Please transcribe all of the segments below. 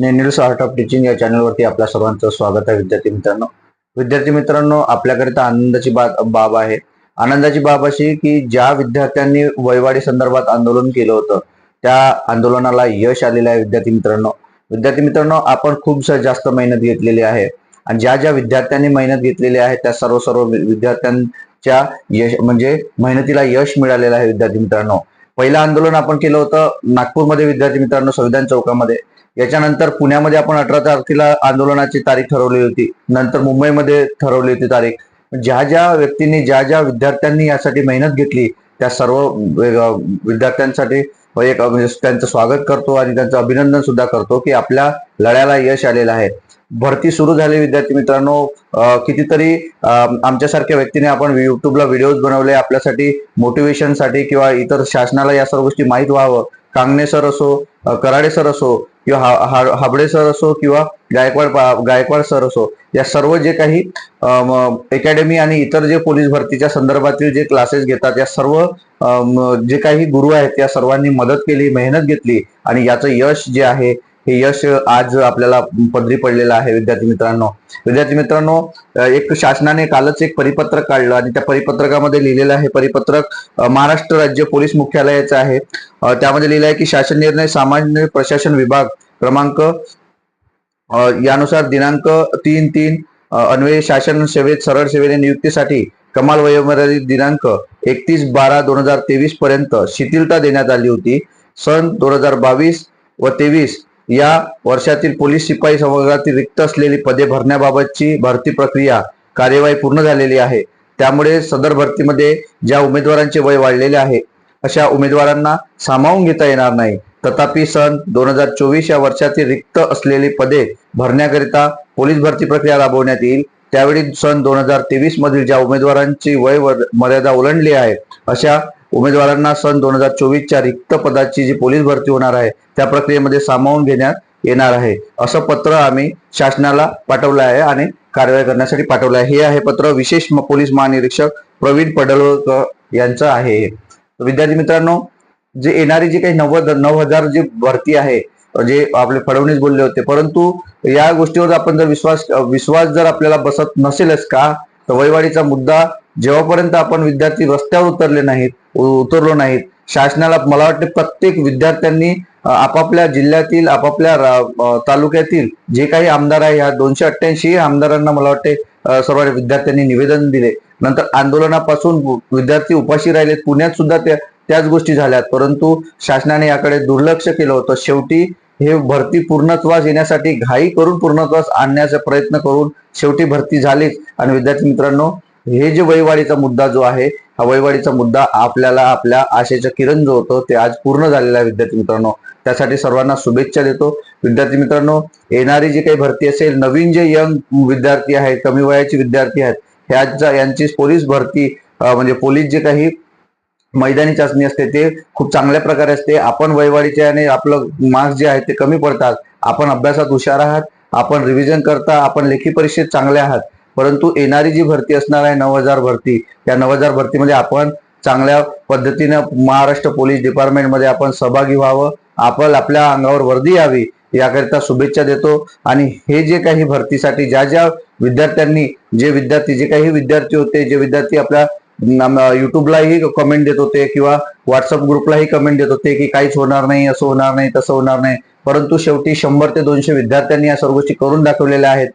नेनिल्स art of teaching या चॅनलवरती आपल्या सर्वांचं स्वागत आहे विद्यार्थी मित्रांनो. विद्यार्थी मित्रांनो आपल्याकरिता आनंदाची बा बाब आहे. आनंदाची बाब अशी की ज्या विद्यार्थ्यांनी वयवाडी संदर्भात आंदोलन केलं होतं त्या आंदोलनाला यश आलेलं आहे विद्यार्थी मित्रांनो. विद्यार्थी मित्रांनो आपण खूप जास्त मेहनत घेतलेली आहे. आणि ज्या ज्या विद्यार्थ्यांनी मेहनत घेतलेली आहे त्या सर्व सर्व विद्यार्थ्यांच्या यश म्हणजे मेहनतीला यश मिळालेलं आहे विद्यार्थी मित्रांनो. पहिलं आंदोलन आपण केलं होतं नागपूरमध्ये विद्यार्थी मित्रांनो संविधान चौकामध्ये. याच्यानंतर पुण्यामध्ये आपण अठरा तारखेला आंदोलनाची तारीख ठरवली होती. नंतर मुंबईमध्ये ठरवली होती तारीख. ज्या ज्या व्यक्तींनी ज्या ज्या विद्यार्थ्यांनी यासाठी मेहनत घेतली त्या सर्व विद्यार्थ्यांसाठी एक म्हणजे त्यांचं स्वागत करतो आणि त्यांचं अभिनंदन सुद्धा करतो की आपल्या लढ्याला यश आलेलं आहे. भरती सुरू झाली विद्यार्थी मित्रांनो. कितीतरी आमच्यासारख्या व्यक्तीने आपण युट्यूबला व्हिडिओज बनवले. आपल्यासाठी मोटिवेशनसाठी किंवा इतर शासनाला या सर्व गोष्टी माहीत व्हावं. कांगणे सर असो कराडे सर असो किंवा हा- हाबडे सर असो किंवा गायकवाड पा- गायकवाड सर असो या सर्व जे काही अकॅडमी आणि इतर जे पोलीस भरतीच्या संदर्भातील जे क्लासेस घेतात या सर्व जे काही गुरु आहेत त्या सर्वांनी मदत केली मेहनत घेतली आणि याचं यश जे आहे हे यश आज आपल्याला पदरी पडलेलं आहे विद्यार्थी मित्रांनो. विद्यार्थी मित्रांनो एक शासनाने कालच एक परिपत्रक काढलं आणि त्या परिपत्रकामध्ये लिहिलेलं आहे परिपत्रक महाराष्ट्र राज्य पोलीस मुख्यालयाचं आहे. त्यामध्ये लिहिलं आहे की शासन निर्णय सामान्य प्रशासन विभाग क्रमांक यानुसार दिनांक तीन तीन अन्वय शासन सेवेत सरळ सेवेने नियुक्तीसाठी कमाल वयोमर्यादित दिनांक एकतीस बारा दोन हजार तेवीस पर्यंत शिथिलता देण्यात आली होती. सन दोन हजार बावीस व तेवीस या वर्षातील पोलीस शिपाई संवर्गातील रिक्त असलेली पदे भरण्याबाबतची भरती प्रक्रिया कार्यवाही पूर्ण झालेली आहे. त्यामुळे सदर भरतीमध्ये ज्या उमेदवारांचे वय वाढलेले आहे अशा उमेदवारांना सामावून घेता येणार नाही. तथापि सन दोन हजार चोवीस या वर्षातील रिक्त असलेली पदे भरण्याकरिता पोलीस भरती प्रक्रिया राबवण्यात येईल. त्यावेळी सन दोन हजार तेवीस मधील ज्या उमेदवारांची वय वर- मर्यादा ओलांडली आहे अशा उमेदवारांना सन दोन हजार चोवीसच्या रिक्त पदाची जी पोलीस भरती होणार आहे त्या प्रक्रियेमध्ये सामावून घेण्यात येणार आहे. असं पत्र आम्ही शासनाला पाठवलं आहे आणि कारवाई करण्यासाठी पाठवलं आहे. हे आहे पत्र विशेष पोलीस महानिरीक्षक प्रवीण पडळकर यांचं आहे. विद्यार्थी मित्रांनो जे येणारी जी काही नव्वद नऊ हजार जी भरती आहे जे आपले फडणवीस बोलले होते परंतु या गोष्टीवर आपण जर विश्वास विश्वास जर आपल्याला बसत नसेलच का तर वयवाडीचा मुद्दा जेव्हापर्यंत आपण विद्यार्थी रस्त्यावर उतरले नाहीत उतरलो नाहीत शासनाला मला वाटते प्रत्येक विद्यार्थ्यांनी आपापल्या जिल्ह्यातील आपापल्या तालुक्यातील जे काही आमदार आहे या दोनशे अठ्ठ्याऐंशी आमदारांना मला वाटते सर्व विद्यार्थ्यांनी निवेदन दिले. नंतर आंदोलनापासून विद्यार्थी उपाशी राहिले. पुण्यात सुद्धा त्या त्याच गोष्टी झाल्यात. परंतु शासनाने याकडे दुर्लक्ष केलं होतं. शेवटी हे भरती पूर्णत्वास येण्यासाठी घाई करून पूर्णत्वास आणण्याचा प्रयत्न करून शेवटी भरती झालीच. आणि विद्यार्थी मित्रांनो हे जे वयवाढीचा मुद्दा जो आहे हा वयवाढीचा मुद्दा आपल्याला आपल्या आशेचं किरण जो होतं ते आज पूर्ण झालेलं आहे विद्यार्थी मित्रांनो. त्यासाठी सर्वांना शुभेच्छा देतो. विद्यार्थी मित्रांनो येणारी जी काही भरती असेल नवीन जे यंग विद्यार्थी आहेत कमी वयाचे विद्यार्थी आहेत ह्याचा यांची पोलीस भरती म्हणजे पोलीस जे काही मैदानी चाचणी असते ते खूप चांगल्या प्रकारे असते. आपण वैवाडीचे आणि आपलं मार्क्स जे आहे ते कमी पडतात. आपण अभ्यासात हुशार आहात आपण रिव्हिजन करता आपण लेखी परीक्षेत चांगले आहात. परंतु येणारी जी भरती असणार आहे नऊ हजार भरती त्या नऊ हजार भरतीमध्ये आपण चांगल्या पद्धतीनं महाराष्ट्र पोलीस डिपार्टमेंटमध्ये आपण सहभागी व्हावं आपण आपल्या अंगावर वर्दी यावी याकरिता शुभेच्छा देतो. आणि हे जे काही भरतीसाठी ज्या ज्या विद्यार्थ्यांनी जे विद्यार्थी जे काही विद्यार्थी होते जे विद्यार्थी आपल्या युट्यूबलाही कमेंट देत होते किंवा व्हॉट्सअप ग्रुपलाही कमेंट देत होते की काहीच होणार नाही असं होणार नाही तसं होणार नाही. परंतु शेवटी शंभर ते दोनशे विद्यार्थ्यांनी या सर्व गोष्टी करून दाखवलेल्या आहेत.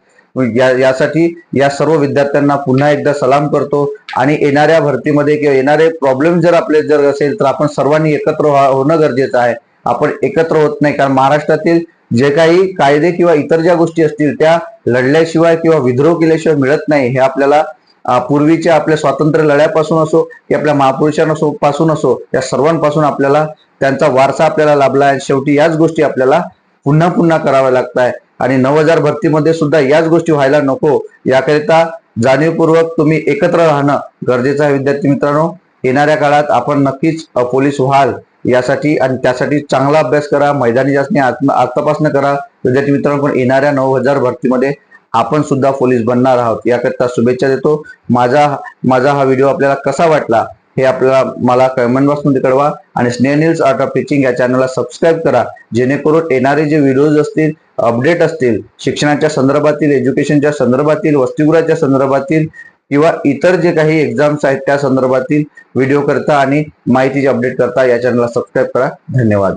या यासाठी या सर्व विद्यार्थ्यांना पुन्हा एकदा सलाम करतो. आणि येणाऱ्या भरतीमध्ये किंवा येणारे प्रॉब्लेम जर आपले जर असेल तर आपण सर्वांनी एकत्र होणं गरजेचं आहे. आपण एकत्र होत नाही कारण महाराष्ट्रातील जे काही कायदे किंवा इतर ज्या गोष्टी असतील त्या लढल्याशिवाय किंवा विद्रोह केल्याशिवाय मिळत नाही. हे आपल्याला पूर्वीच्या आपल्या स्वातंत्र्य लढ्यापासून असो की आपल्या महापुरुषांपासून पासून असो या सर्वांपासून आपल्याला त्यांचा वारसा आपल्याला लाभला आहे. शेवटी याच गोष्टी आपल्याला पुन्हा पुन्हा कराव्या लागत आहे आणि नऊ हजार भरतीमध्ये सुद्धा याच गोष्टी व्हायला नको. याकरिता जाणीवपूर्वक तुम्ही एकत्र राहणं गरजेचं आहे विद्यार्थी मित्रांनो. येणाऱ्या काळात आपण नक्कीच पोलीस व्हाल यासाठी आणि त्यासाठी चांगला अभ्यास करा मैदानी चाचणी आत्म- आत्तापासून करा. विद्यार्थी मित्रांनो पण येणाऱ्या नऊ हजार भरतीमध्ये आपण सुद्धा पोलीस बनणार आहोत. याकरिता शुभेच्छा देतो. माझा माझा हा व्हिडिओ आपल्याला कसा वाटला हे आपल्याला मला कमेंट बॉक्समध्ये कळवा आणि स्नेह न्यूज आर्ट ऑफ टीचिंग या चॅनलला सबस्क्राईब करा. जेणेकरून येणारे जे व्हिडिओज असतील अपडेट असतील शिक्षणाच्या संदर्भातील एज्युकेशनच्या संदर्भातील वसतिगृहाच्या संदर्भातील किंवा इतर जे काही एक्झाम्स आहेत त्या संदर्भातील व्हिडिओ करता आणि माहितीची अपडेट करता या चॅनलला सबस्क्राईब करा. धन्यवाद.